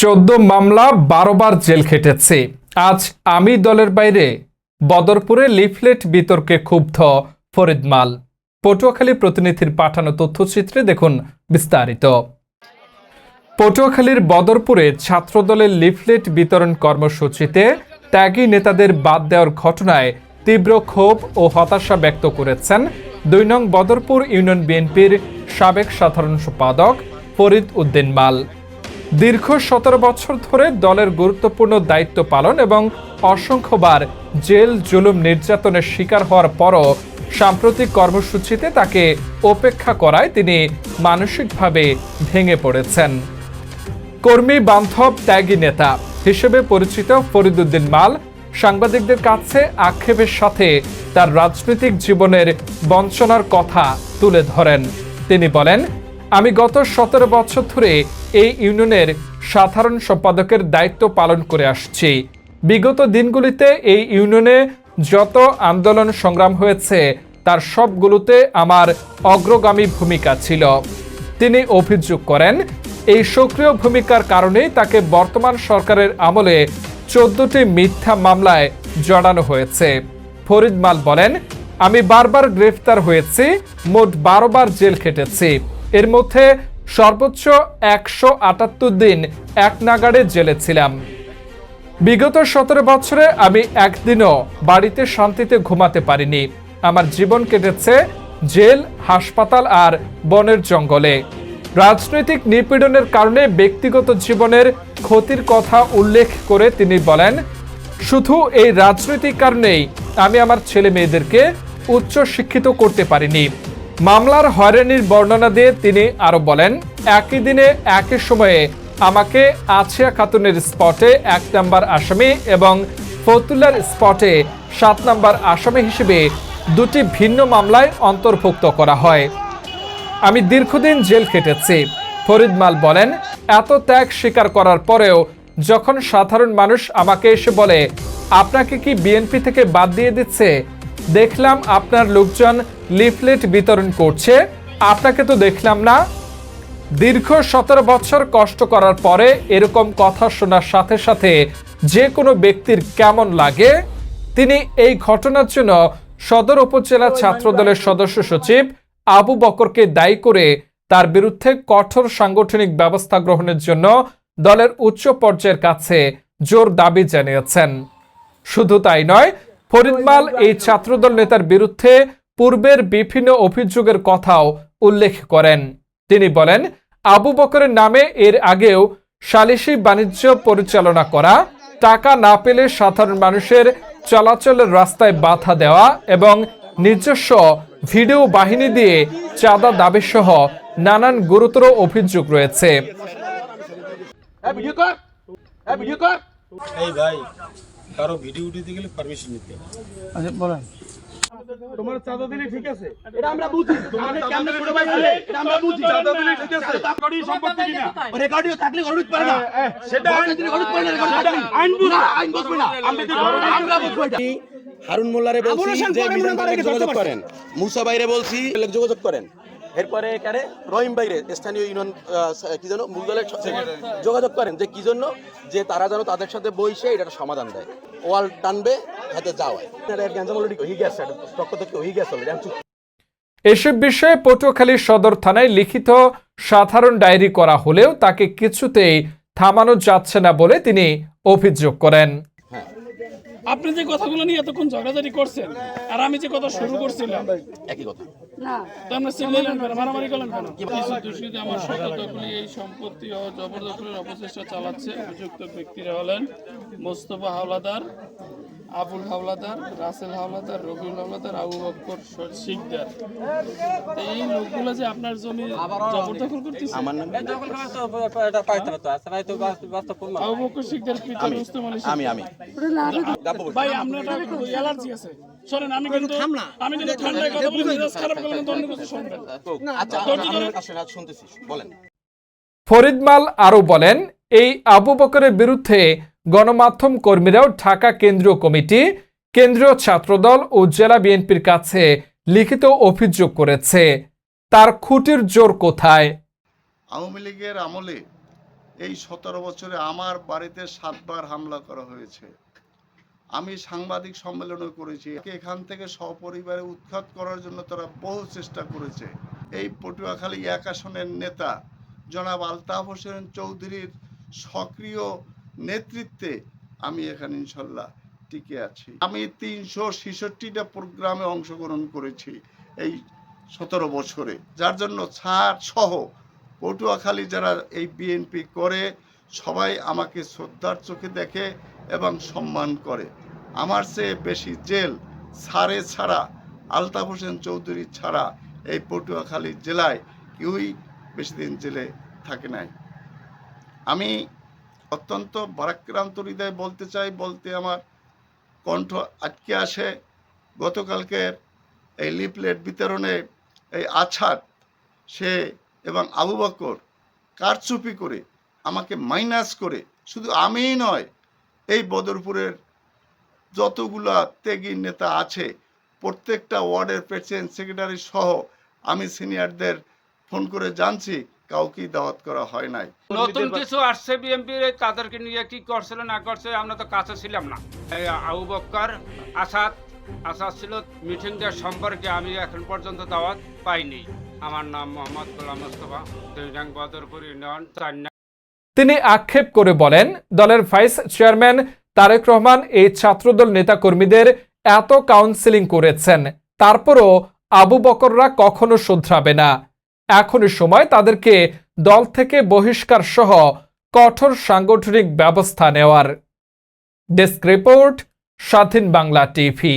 চোদ্দ মামলা বারো বার জেল খেটেছে। আজ আমি দলের বাইরে, বদরপুরে লিফলেট বিতর্কে ক্ষুব্ধ ফরিদ মাল। পটুয়াখালী প্রতিনিধির পাঠানো তথ্যচিত্রে দেখুন বিস্তারিত। পটুয়াখালীর বদরপুরে ছাত্রদলের লিফলেট বিতরণ কর্মসূচিতে ত্যাগী নেতাদের বাদ দেওয়ার ঘটনায় তীব্র ক্ষোভ ও হতাশা ব্যক্ত করেছেন দুই নং বদরপুর ইউনিয়ন বিএনপির সাবেক সাধারণ সম্পাদক ফরিদ উদ্দিন মাল। দীর্ঘ সতেরো বছর ধরে দলের গুরুত্বপূর্ণ দায়িত্ব পালন এবং অসংখ্যবার জেল জুলুম নির্যাতনের শিকার হওয়ার পরও সাম্প্রতিক কর্মসূচিতে তাকে উপেক্ষা করায় তিনি মানসিকভাবে ভেঙে পড়েছেন। কর্মী, বান্ধব, ত্যাগী নেতা হিসেবে পরিচিত ফরিদুদ্দিন মাল সাংবাদিকদের কাছে আক্ষেপের সাথে তার রাজনৈতিক জীবনের বঞ্চনার কথা তুলে ধরেন। তিনি বলেন আমি গত সতেরো বছর ধরে এই ইউনিয়নের সাধারণ সম্পাদকের দায়িত্ব পালন করে আসছি। বিগত দিনগুলিতে এই ইউনিয়নে যত আন্দোলন সংগ্রাম হয়েছে, তার সবগুলোতে আমার অগ্রগামী ভূমিকা ছিল। তিনি অভিযোগ করেন, এই সক্রিয় ভূমিকার কারণেই তাকে বর্তমান সরকারের আমলে চোদ্দটি মিথ্যা মামলায় জড়ানো হয়েছে। ফরিদ মাল বলেন, আমি বারবার গ্রেফতার হয়েছি, মোট বারো বার জেল খেটেছি। এর মধ্যে সর্বোচ্চ একশো আটাত্তর দিন এক নাগাড়ে জেলে ছিলাম। বিগত সতেরো বছরে আমি একদিনও বাড়িতে শান্তিতে ঘুমাতে পারিনি। আমার জীবন কেটেছে জেল, হাসপাতাল আর বনের জঙ্গলে। রাজনৈতিক নিপীড়নের কারণে ব্যক্তিগত জীবনের ক্ষতির কথা উল্লেখ করে তিনি বলেন, শুধু এই রাজনৈতিক কারণেই আমি আমার ছেলে মেয়েদেরকে উচ্চ শিক্ষিত করতে পারিনি। মামলার হয়রানির বর্ণনা দিয়ে তিনি আরও বলেন, একই দিনে, একই সময়ে আমাকে আছিয়া খাতুনের স্পটে এক নম্বর আসামি এবং ফতুল্লার স্পটে সাত নম্বর আসামি হিসেবে দুটি ভিন্ন মামলায় অন্তর্ভুক্ত করা হয়। আমি দীর্ঘদিন জেল খেটেছি। ফরিদমাল বলেন, এত ত্যাগ স্বীকার করার পরেও যখন সাধারণ মানুষ আমাকে এসে বলে, আপনাকে কি বিএনপি থেকে বাদ দিয়ে দিচ্ছে দেখলাম আপনার লোকজন লিফলেট বিতরণ করছে। আপনাকে তো দেখলাম না। দীর্ঘ সতেরো বছর কষ্ট করার পরে এরকম কথা শোনার সাথে সাথে যে কোনো ব্যক্তির কেমন লাগে, তিনি এই ঘটনার জন্য সদর উপজেলা ছাত্রদলের সদস্য সচিব আবু বকরকে দায়ী করে তার বিরুদ্ধে কঠোর সাংগঠনিক ব্যবস্থা গ্রহণের জন্য দলের উচ্চ পর্যায়ের কাছে জোর দাবি জানিয়েছেন। শুধু তাই নয়, ফরিদমাল এই ছাত্রদল নেতার বিরুদ্ধে পূর্বের বিভিন্ন অভিযোগের কথাও উল্লেখ করেন। তিনি বলেন আবু বকরের নামে এর আগেও সালিসি বাণিজ্য পরিচালনা করা টাকা না পেলে সাধারণ মানুষের চলাচলের রাস্তায় বাধা দেওয়া এবং নিজস্ব ভিডিও বাহিনী দিয়ে চাঁদা দাবি সহ নানান গুরুতর অভিযোগ রয়েছে। হ্যাঁ ভিডিও কর। হ্যাঁ কর। এই ভাই কারও ভিডিও উঠাতে গেলে পারমিশন নিতে আচ্ছা বলেন। তোমার চাঁদা দিলে ঠিক আছে। এটা আমরা বুঝি। তোমাদের কেমনে ছোট ভাই হলে এটা আমরা বুঝি। চাঁদা দিলে ঠিক আছে। তাকড়ি সম্পত্তি কিনা? রেকর্ডিও থাকলে গরুত পারে না। সেটা আইন দিলে গরুত পারে না রেকর্ডিং আইন বুঝ না আইন বুঝবে না। আমরা তো আমরা বুঝব এটা। হারুন মোল্লারে বলছি যে যোগাযোগ করেন। মুসা বাইরে বলছি যোগাযোগ করেন। এরপরে এখানে রহিম বাইরে স্থানীয় ইউনিয়ন কি যেন মূল দলের যোগাযোগ করেন যে কি জন্য যে তারা যেন তাদের সাথে বইসে এটা সমাধান দেয়। ওয়াল টানবে হাতে যাওয়ায়। গ্যাঞ্জাম অলরেডি হয়ে গেছে পক্ষ থেকে হয়ে গেছে অলরেডি এসব বিষয়ে পটুয়াখালী সদর থানায় লিখিত সাধারণ ডায়েরি করা হলেও তাকে কিছুতেই থামানো যাচ্ছে না বলে তিনি অভিযোগ করেন। আপনি যে কথাগুলো নিয়ে এতক্ষণ ঝগড়াঝাটি করছেন আর আমি যে কথা শুরু করছিলাম একই কথা। এই সম্পত্তি ও জবরদখলের অপচেষ্টা চালাচ্ছে অভিযুক্ত ব্যক্তিরা হলেন মোস্তফা হাওলাদার আবুল হাওলাদার রাসেল হাওলাদার রবিউল হাওলাদার আবু বক্কর শিকদার। এই লোকগুলো যে আপনার জমি জবরদখল করতেছে? আমার নাম আবু বক্কর শিকদার পিতা রুস্তম আলী আমি আমি। ভাই আপনার অ্যালার্জি আছে। শোনেন আমি কিন্তু আমি কিন্তু ঠান্ডায় কথা বলে মেজাজ খারাপ করলে কিন্তু অন্য কিছু শুনবেন। আচ্ছা আসলে আজ শুনতেছি বলেন। ফরিদমাল আরও বলেন এই আবু বকরের বিরুদ্ধে গণমাধ্যম কর্মীরাও ঢাকা কেন্দ্রীয় কমিটি, কেন্দ্রীয় ছাত্রদল ও জেলা বিএনপির কাছে লিখিত অভিযোগ করেছে। তার খুঁটির জোর কোথায়? আওয়ামী লীগের আমলে এই সতেরো বছরে আমার বাড়িতে সাতবার হামলা করা হয়েছে। আমি সাংবাদিক সম্মেলনও করেছি। এখান থেকে সপরিবারে উৎখাত করার জন্য তারা বহু চেষ্টা করেছে। এই পটুয়াখালী এক আসনের নেতা জনাব আলতাফ হোসেন চৌধুরীর সক্রিয় নেতৃত্বে আমি এখানে ইনশাল্লাহ টিকে আছি। আমি তিনশো ছেষট্টিটা প্রোগ্রামে অংশগ্রহণ করেছি এই সতেরো বছরে। যার জন্য ছাড় সহ পটুয়াখালী যারা এই বিএনপি করে, সবাই আমাকে শ্রদ্ধার চোখে দেখে এবং সম্মান করে। আমার চেয়ে বেশি জেল সারে ছাড়া, আলতাফ হোসেন চৌধুরী ছাড়া এই পটুয়াখালী জেলায় কেউই বেশি দিন জেলে থাকে নাই। আমি অত্যন্ত ভারাক্রান্ত হৃদয় বলতে চাই, বলতে আমার কণ্ঠ আটকে আসে। গতকালকের এই লিফলেট বিতরণে এই আছাদ সে এবং আবু বকর কারচুপি করে, আমাকে মাইনাস করে, শুধু আমিই নয়, এই বদরপুরের যতগুলা ত্যাগী নেতা আছে, প্রত্যেকটা ওয়ার্ডের প্রেসিডেন্ট সেক্রেটারি সহ আমি সিনিয়রদের ফোন করে জানছি। কাউকেই দাওয়াত করা হয় নাই। নতুন কিছু আসছে বিএনপির তাদেরকে নিয়ে কি করছিল না করছে আমরা তো কাছে ছিলাম না। আবু বক্কর আসাদ আসাদ ছিল মিটিং দেওয়ার সম্পর্কে আমি এখন পর্যন্ত দাওয়াত পাইনি। আমার নাম মোহাম্মদ গোলাম মোস্তফা দুই নং বদরপুর ইউনিয়ন তিনি আক্ষেপ করে বলেন দলের ভাইস চেয়ারম্যান তারেক রহমান এই ছাত্রদল নেতাকর্মীদের এত কাউন্সিলিং করেছেন। তারপরও আবু বকররা কখনো শুধরাবে না। এখনই সময় তাদেরকে দল থেকে বহিষ্কার সহ কঠোর সাংগঠনিক ব্যবস্থা নেওয়ার। ডেস্ক রিপোর্ট, স্বাধীন বাংলা টিভি।